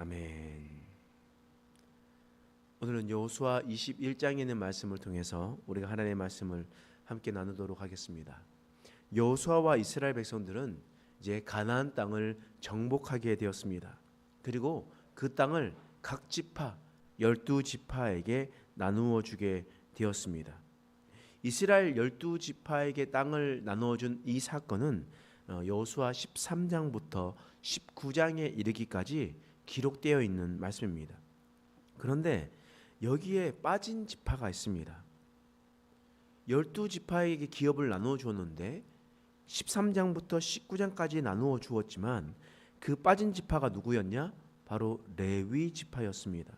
아멘. 오늘은 여호수아 21장에 있는 말씀을 통해서 우리가 하나님의 말씀을 함께 나누도록 하겠습니다. 여호수아와 이스라엘 백성들은 이제 가나안 땅을 정복하게 되었습니다. 그리고 그 땅을 각 지파 열두 지파에게 나누어 주게 되었습니다. 이스라엘 열두 지파에게 땅을 나누어 준 이 사건은 어, 여호수아 13장부터 19장에 이르기까지 기록되어 있는 말씀입니다. 그런데 여기에 빠진 지파가 있습니다. 열두 지파에게 기업을 나누어 주었는데 13장부터 19장까지 나누어 주었지만 그 빠진 지파가 누구였냐? 바로 레위 지파였습니다.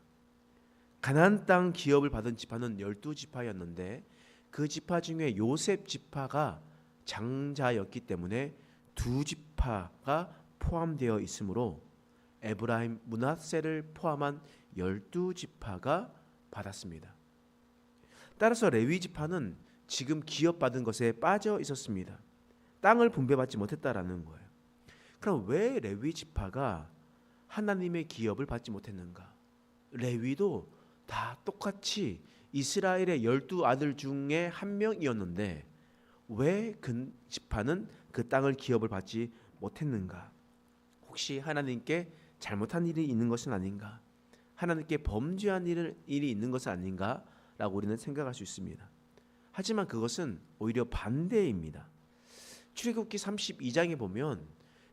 가나안 땅 기업을 받은 지파는 열두 지파였는데 그 지파 중에 요셉 지파가 장자였기 때문에 두 지파가 포함되어 있으므로 에브라임 문하세를 포함한 열두 지파가 받았습니다. 따라서 레위 지파는 지금 기업받은 것에 빠져 있었습니다. 땅을 분배받지 못했다라는 거예요. 그럼 왜 레위 지파가 하나님의 기업을 받지 못했는가? 레위도 다 똑같이 이스라엘의 열두 아들 중에 한 명이었는데 왜 그 지파는 그 땅을 기업을 받지 못했는가? 혹시 하나님께 잘못한 일이 있는 것은 아닌가? 하나님께 범죄한 일을, 일이 있는 것은 아닌가 라고 우리는 생각할 수 있습니다. 하지만 그것은 오히려 반대입니다. 출애굽기 32장에 보면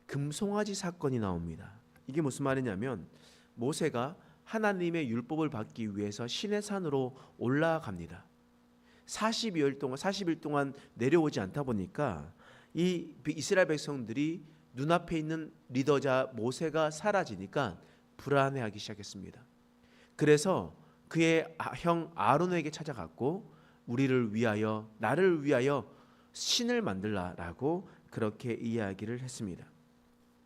금송아지 사건이 나옵니다. 이게 무슨 말이냐면 모세가 하나님의 율법을 받기 위해서 시내 산으로 올라갑니다. 40일 동안 40일 동안 내려오지 않다 보니까 이 이스라엘 백성들이 눈앞에 있는 리더자 모세가 사라지니까 불안해하기 시작했습니다. 그래서 그의 아, 형 아론에게 찾아갔고 우리를 위하여 나를 위하여 신을 만들라라고 그렇게 이야기를 했습니다.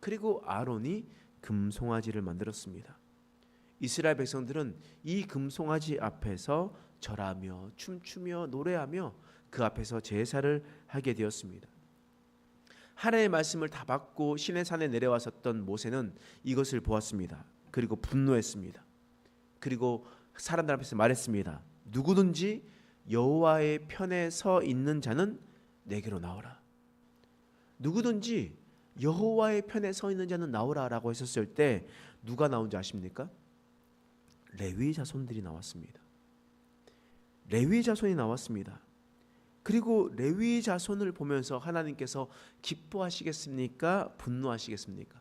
그리고 아론이 금송아지를 만들었습니다. 이스라엘 백성들은 이 금송아지 앞에서 절하며 춤추며 노래하며 그 앞에서 제사를 하게 되었습니다. 하나님의 말씀을 다 받고 신의 산에 내려왔었던 모세는 이것을 보았습니다. 그리고 분노했습니다. 그리고 사람들 앞에서 말했습니다. 누구든지 여호와의 편에 서 있는 자는 내게로 나오라. 누구든지 여호와의 편에 서 있는 자는 나오라라고 했었을 때 누가 나온지 아십니까? 레위 자손들이 나왔습니다. 레위 자손이 나왔습니다. 그리고 레위 자손을 보면서 하나님께서 기뻐하시겠습니까? 분노하시겠습니까?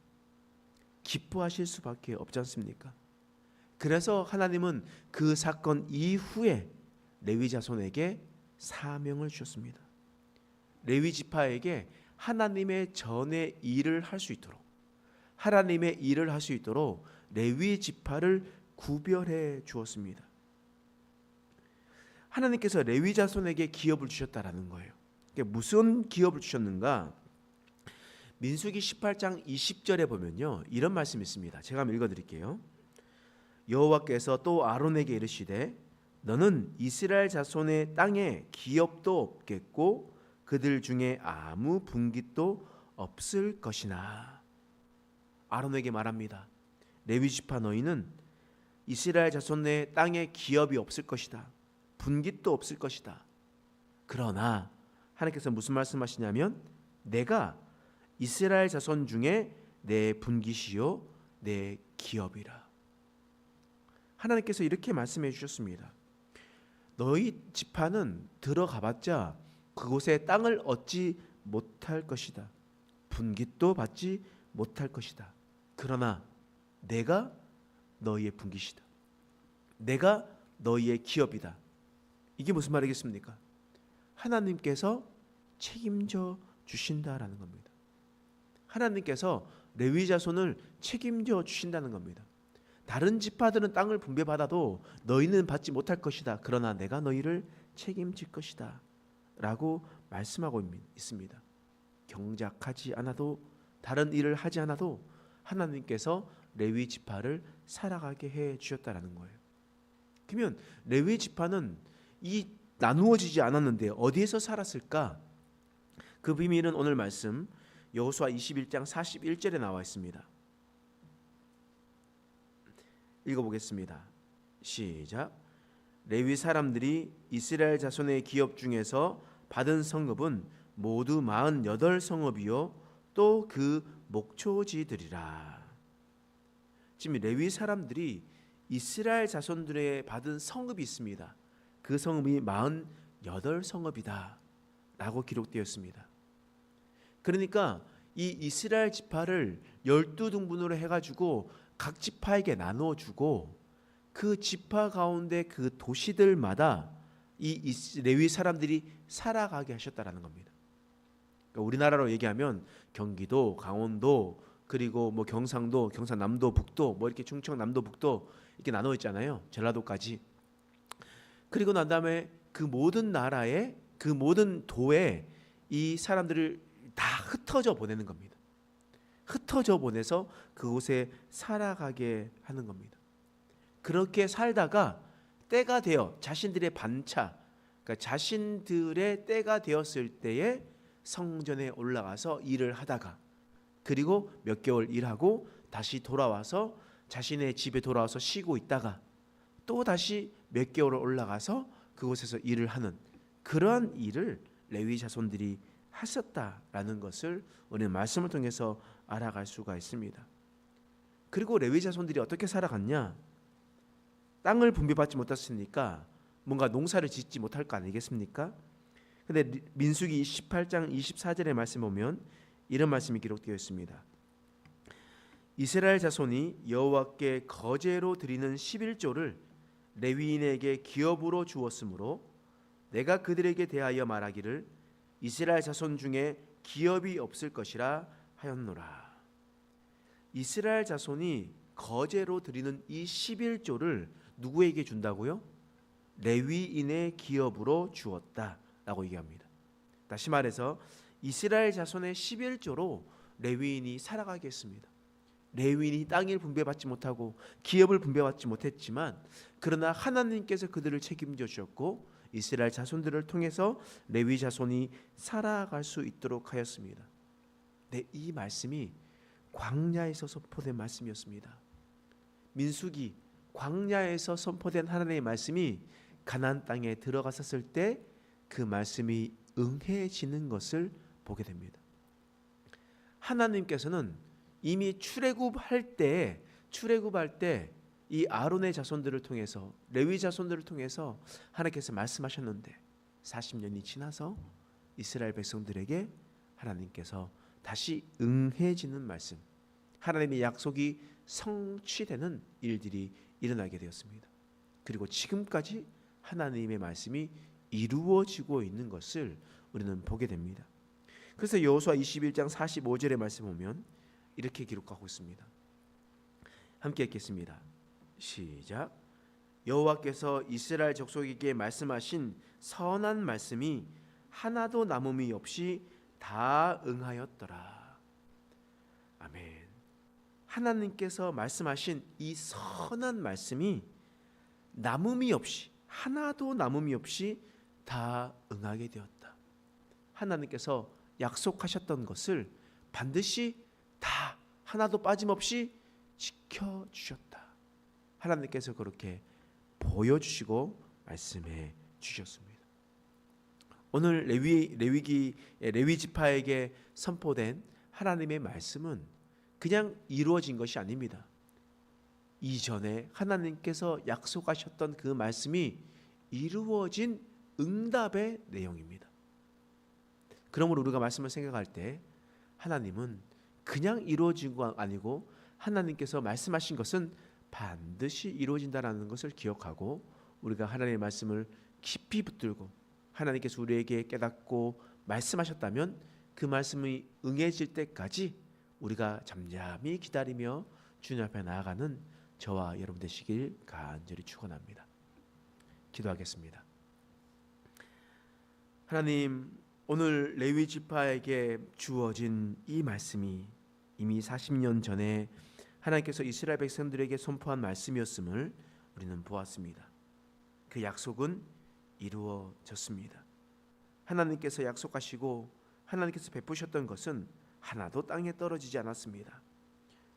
기뻐하실 수밖에 없지 않습니까? 그래서 하나님은 그 사건 이후에 레위 자손에게 사명을 주셨습니다. 레위 지파에게 하나님의 전의 일을 할 수 있도록 하나님의 일을 할 수 있도록 레위 지파를 구별해 주었습니다. 하나님께서 레위 자손에게 기업을 주셨다라는 거예요. 무슨 기업을 주셨는가? 민수기 18장 20절에 보면요. 이런 말씀이 있습니다. 제가 한번 읽어 드릴게요. 여호와께서 또 아론에게 이르시되 너는 이스라엘 자손의 땅에 기업도 없겠고 그들 중에 아무 분깃도 없을 것이나 아론에게 말합니다. 레위 지파 너희는 이스라엘 자손의 땅에 기업이 없을 것이다. 분깃도 없을 것이다. 그러나 하나님께서 무슨 말씀하시냐면 내가 이스라엘 자손 중에 내 분깃이요 내 기업이라. 하나님께서 이렇게 말씀해 주셨습니다. 너희 지파는 들어가봤자 그곳에 땅을 얻지 못할 것이다. 분깃도 받지 못할 것이다. 그러나 내가 너희의 분깃이다. 내가 너희의 기업이다. 이게 무슨 말이겠습니까? 하나님께서 책임져 주신다라는 겁니다. 하나님께서 레위 자손을 책임져 주신다는 겁니다. 다른 지파들은 땅을 분배받아도 너희는 받지 못할 것이다. 그러나 내가 너희를 책임질 것이다. 라고 말씀하고 있습니다. 경작하지 않아도 다른 일을 하지 않아도 하나님께서 레위 지파를 살아가게 해 주셨다라는 거예요. 그러면 레위 지파는 이 나누어지지 않았는데 어디에서 살았을까? 그 비밀은 오늘 말씀 여호수아 21장 41절에 나와 있습니다. 읽어보겠습니다. 시작. 레위 사람들이 이스라엘 자손의 기업 중에서 받은 성읍은 모두 48 성읍이요 또 그 목초지들이라. 지금 레위 사람들이 이스라엘 자손들의 받은 성읍이 있습니다. 그 성읍이 48 성읍이다. 라고 기록되었습니다. 그러니까 이 이스라엘 지파를 12등분으로 해 가지고 각 지파에게 나눠 주고 그 지파 가운데 그 도시들마다 이 레위 사람들이 살아가게 하셨다라는 겁니다. 그러니까 우리나라로 얘기하면 경기도, 강원도, 그리고 뭐 경상도, 경상남도, 북도, 뭐 이렇게 충청, 남도, 북도 이렇게 나눠 있잖아요. 전라도까지. 그리고 난 다음에 그 모든 나라에 그 모든 도에 이 사람들을 다 흩어져 보내는 겁니다. 흩어져 보내서 그곳에 살아가게 하는 겁니다. 그렇게 살다가 때가 되어 자신들의 반차, 그러니까 자신들의 때가 되었을 때에 성전에 올라가서 일을 하다가 그리고 몇 개월 일하고 다시 돌아와서 자신의 집에 돌아와서 쉬고 있다가 또 다시 몇 개월 올라가서 그곳에서 일을 하는 그러한 일을 레위 자손들이 하셨다라는 것을 우리는 말씀을 통해서 알아갈 수가 있습니다. 그리고 레위 자손들이 어떻게 살아갔냐? 땅을 분배받지 못했으니까 뭔가 농사를 짓지 못할 거 아니겠습니까? 근데 리- 민수기 18장 24절의 말씀 보면 이런 말씀이 기록되어 있습니다. 이스라엘 자손이 여호와께 거제로 드리는 11조를 레위인에게 기업으로 주었으므로 내가 그들에게 대하여 말하기를 이스라엘 자손 중에 기업이 없을 것이라 하였노라. 이스라엘 자손이 거제로 드리는 이 11조를 누구에게 준다고요? 레위인의 기업으로 주었다라고 얘기합니다. 다시 말해서 이스라엘 자손의 11조로 레위인이 살아가겠습니다. 레위인이 땅을 분배받지 못하고 기업을 분배받지 못했지만 그러나 하나님께서 그들을 책임져 주셨고 이스라엘 자손들을 통해서 레위 자손이 살아갈 수 있도록 하였습니다. 네, 이 말씀이 광야에서 선포된 말씀이었습니다. 민수기 광야에서 선포된 하나님의 말씀이 가나안 땅에 들어갔었을 때 그 말씀이 응해지는 것을 보게 됩니다. 하나님께서는 이미 출애굽할 때 출애굽할 때 이 아론의 자손들을 통해서 레위 자손들을 통해서 하나님께서 말씀하셨는데 40년이 지나서 이스라엘 백성들에게 하나님께서 다시 응해지는 말씀 하나님의 약속이 성취되는 일들이 일어나게 되었습니다. 그리고 지금까지 하나님의 말씀이 이루어지고 있는 것을 우리는 보게 됩니다. 그래서 여호수아 21장 45절의 말씀 보면 이렇게 기록하고 있습니다. 함께 읽겠습니다. 시작. 여호와께서 이스라엘 족속에게 말씀하신 선한 말씀이 하나도 남음이 없이 다 응하였더라. 아멘. 하나님께서 말씀하신 이 선한 말씀이 남음이 없이 하나도 남음이 없이 다 응하게 되었다. 하나님께서 약속하셨던 것을 반드시 다 하나도 빠짐없이 지켜 주셨다. 하나님께서 그렇게 보여 주시고 말씀해 주셨습니다. 오늘 레위 레위기 레위 지파에게 선포된 하나님의 말씀은 그냥 이루어진 것이 아닙니다. 이전에 하나님께서 약속하셨던 그 말씀이 이루어진 응답의 내용입니다. 그러므로 우리가 말씀을 생각할 때 하나님은 그냥 이루어진 거 아니고 하나님께서 말씀하신 것은 반드시 이루어진다라는 것을 기억하고 우리가 하나님의 말씀을 깊이 붙들고 하나님께서 우리에게 깨닫고 말씀하셨다면 그 말씀이 응해질 때까지 우리가 잠잠히 기다리며 주님 앞에 나아가는 저와 여러분 되시길 간절히 축원합니다. 기도하겠습니다. 하나님 오늘 레위 지파에게 주어진 이 말씀이 이미 40년 전에 하나님께서 이스라엘 백성들에게 선포한 말씀이었음을 우리는 보았습니다. 그 약속은 이루어졌습니다. 하나님께서 약속하시고 하나님께서 베푸셨던 것은 하나도 땅에 떨어지지 않았습니다.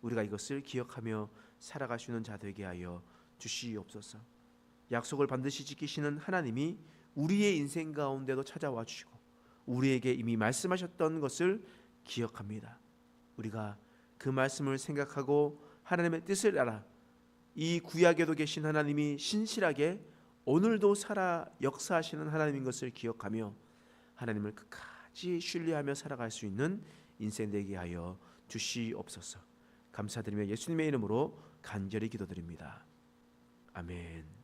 우리가 이것을 기억하며 살아갈 수 있는 자 되게 하여 주시옵소서. 약속을 반드시 지키시는 하나님이 우리의 인생 가운데도 찾아와 주시고 우리에게 이미 말씀하셨던 것을 기억합니다. 우리가 그 말씀을 생각하고 하나님의 뜻을 알아 이 구약에도 계신 하나님이 신실하게 오늘도 살아 역사하시는 하나님인 것을 기억하며 하나님을 끝까지 신뢰하며 살아갈 수 있는 인생 되게 하여 주시옵소서. 감사드리며 예수님의 이름으로 간절히 기도드립니다. 아멘.